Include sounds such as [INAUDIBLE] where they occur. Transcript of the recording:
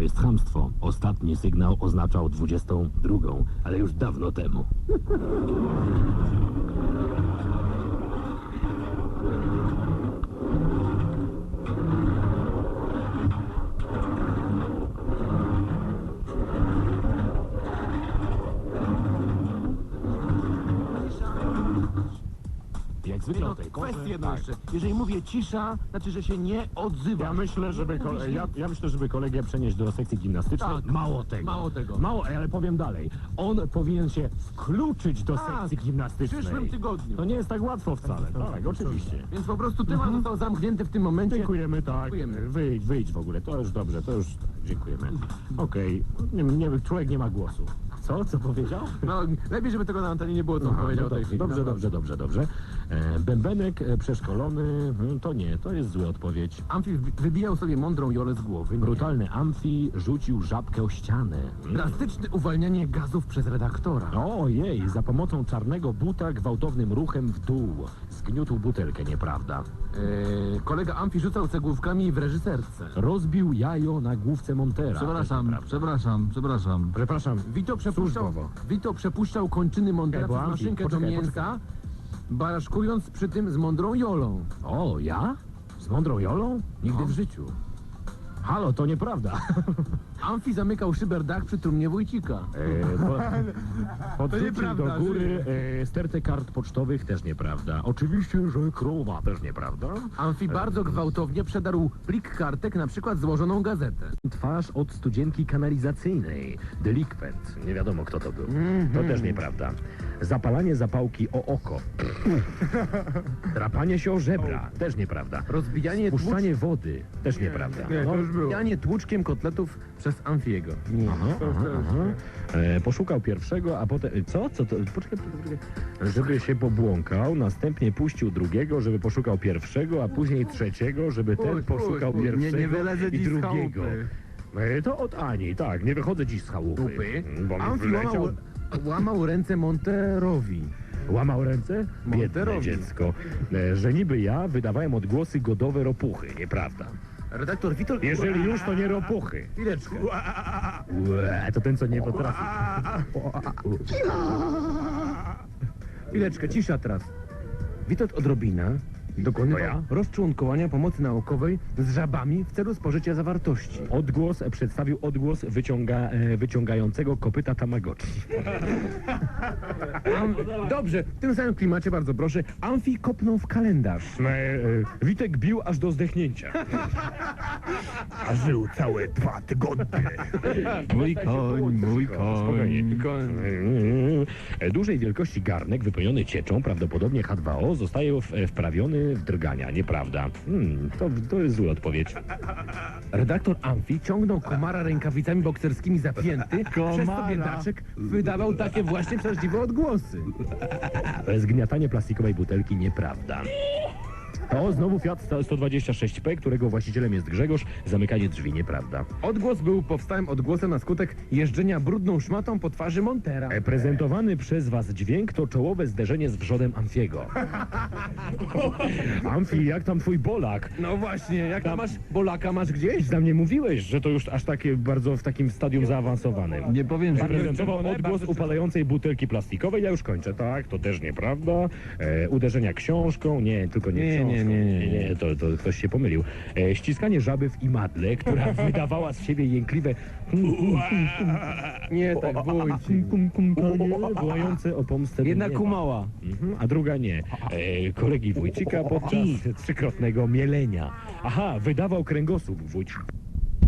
To jest chamstwo. Ostatni sygnał oznaczał 22, ale już dawno temu. Jak zwykle o tej porze- kwestię jedną tak. jeszcze. Jeżeli mówię cisza, znaczy, że się nie odzywa. Ja myślę, żeby kole... ja, ja myślę, żeby kolegę przenieść do sekcji gimnastycznej. Tak. Mało tego. Mało tego. Mało, ale powiem dalej. On powinien się wkluczyć do Tak, sekcji w gimnastycznej. przyszłym tygodniu. To nie jest tak łatwo wcale. Tak, oczywiście. Więc po prostu temat został zamknięty w tym momencie. Dziękujemy, tak. Dziękujemy. Wyjdź, wyjdź w ogóle. To już dobrze, to już tak, dziękujemy. Okej. Nie, nie, człowiek nie ma głosu. Co? Co powiedział? No, lepiej, żeby tego na antenie nie było, co Aha, powiedział no tej dobrze, chwili. dobrze, dobrze, dobrze, dobrze. E, bębenek e, przeszkolony, hmm, to nie, to jest zła odpowiedź. Amfi wybijał sobie mądrą jolę z głowy. Nie. Brutalny amfi rzucił żabkę o ścianę. Mm. Drastyczne uwalnianie gazów przez redaktora. Ojej, za pomocą czarnego buta gwałtownym ruchem w dół. Zgniótł butelkę, nieprawda? Eee, kolega Amfi rzucał cegłówkami w reżyserce. Rozbił jajo na główce Montera. Przepraszam, Nieprawda. przepraszam, przepraszam. Przepraszam, Vito przepuszczał, Służbowo. Przepuszczał kończyny Montera Ej, bo przez Amfi, maszynkę poczekaj, do mięsa, baraszkując przy tym z mądrą jolą. O, ja? Z mądrą Jolą? Nigdy No. w życiu. Halo, to nieprawda. [LAUGHS] Amfi zamykał szyberdach przy trumnie Wójcika. E, po, [LAUGHS] podrzucił nieprawda, do góry e, stertę kart pocztowych, też nieprawda. Oczywiście, że krowa, też nieprawda. Amfi bardzo gwałtownie przedarł plik kartek, na przykład złożoną gazetę. Twarz od studzienki kanalizacyjnej. Delikwent. Nie wiadomo, kto to był. To też nieprawda. Zapalanie zapałki o oko. [LAUGHS] Drapanie się o żebra. Też nieprawda. Rozbijanie, tłucz... Puszczanie wody. Też nieprawda. No, Rozbijanie tłuczkiem kotletów przez Amfiego. Aha, aha, aha. E, poszukał pierwszego, a potem... Co? Co to? Poczekaj, poczekaj, poczekaj. Żeby się pobłąkał, następnie puścił drugiego, żeby poszukał pierwszego, a później trzeciego, żeby ten Puść, poszukał puść, pierwszego Nie- nie wylezę i dziś z drugiego. chałupy. E, To od Ani, tak, nie wychodzę dziś z chałupy. Dupy. Bo mi Amfi wleciał, łamał, łamał ręce Monterowi. łamał ręce? Biedne Monterowi. dziecko. E, Że niby ja wydawałem odgłosy godowe ropuchy, nieprawda. Redaktor Witold... Jeżeli już, to nie ropuchy. Chwileczkę. Łe, To ten, co nie potrafi. Chwileczkę, cisza teraz. Witold Odrobina dokonywał rozczłonkowania pomocy naukowej z żabami w celu spożycia zawartości. Odgłos e, przedstawił odgłos wyciąga, e, wyciągającego kopyta Tamagotchi. Am... Dobrze, w tym samym klimacie bardzo proszę. Amfi kopnął w kalendarz. E, e, Witek bił aż do zdechnięcia. A żył całe dwa tygodnie. Mój koń, mój koń. E, Dużej wielkości garnek wypełniony cieczą, prawdopodobnie H2O, zostaje w, e, wprawiony drgania. Nieprawda. Hmm, to, to jest zła odpowiedź. Redaktor Amfi ciągnął komara rękawicami bokserskimi zapięty, przez to Komara. biedaczek wydawał takie właśnie przeraźliwe odgłosy. Zgniatanie plastikowej butelki nieprawda. To znowu Fiat 126P, którego właścicielem jest Grzegorz. Zamykanie drzwi nieprawda. Odgłos był powstałym odgłosem na skutek jeżdżenia brudną szmatą po twarzy Montera. E, Prezentowany przez was dźwięk to czołowe zderzenie z wrzodem Amfiego. [LAUGHS] Amfi, jak tam twój bolak? No właśnie, jak tam masz bolaka masz gdzieś? Za mnie mówiłeś, że to już aż takie bardzo w takim stadium zaawansowanym. Nie powiem, że... Prezentował odgłos upadającej butelki plastikowej. Ja już kończę, tak, to też nieprawda. E, uderzenia książką, nie, tylko nie, Nie, książką. Nie, nie, nie, nie, to, to ktoś się pomylił. E, ściskanie żaby w imadle, która [LAUGHS] wydawała z siebie jękliwe Nie, tak wójci. kum, kum, panie, wołające o pomstę do Jedna nieba. kumała. Mhm, a druga nie. E, kolegi Wójcika podczas trzykrotnego mielenia. Aha, wydawał kręgosłup Wójcik.